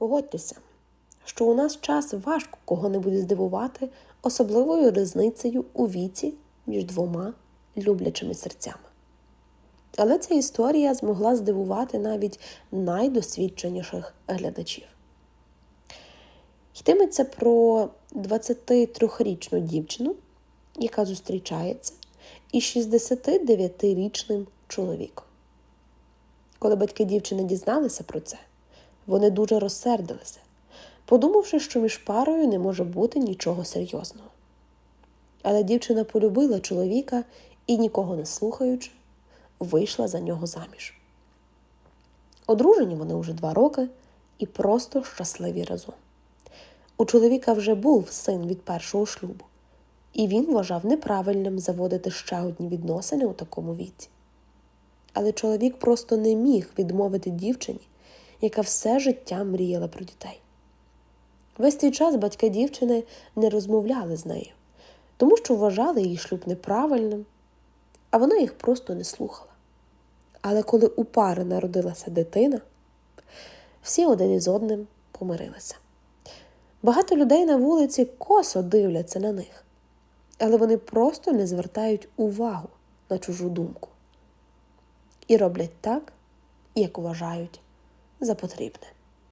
Погодьтеся, що у нас час важко кого-небудь здивувати особливою різницею у віці між двома люблячими серцями. Але ця історія змогла здивувати навіть найдосвідченіших глядачів. Йтиметься про 23-річну дівчину, яка зустрічається із 69-річним чоловіком. Коли батьки дівчини дізналися про це, вони дуже розсердилися, подумавши, що між парою не може бути нічого серйозного. Але дівчина полюбила чоловіка і, нікого не слухаючи, вийшла за нього заміж. Одружені вони вже два роки і просто щасливі разом. У чоловіка вже був син від першого шлюбу, і він вважав неправильним заводити ще одні відносини у такому віці. Але чоловік просто не міг відмовити дівчині, яка все життя мріяла про дітей. Весь цей час батьки дівчини не розмовляли з нею, тому що вважали її шлюб неправильним, а вона їх просто не слухала. Але коли у пари народилася дитина, всі один із одним помирилися. Багато людей на вулиці косо дивляться на них, але вони просто не звертають увагу на чужу думку і роблять так, як вважають за потрібне.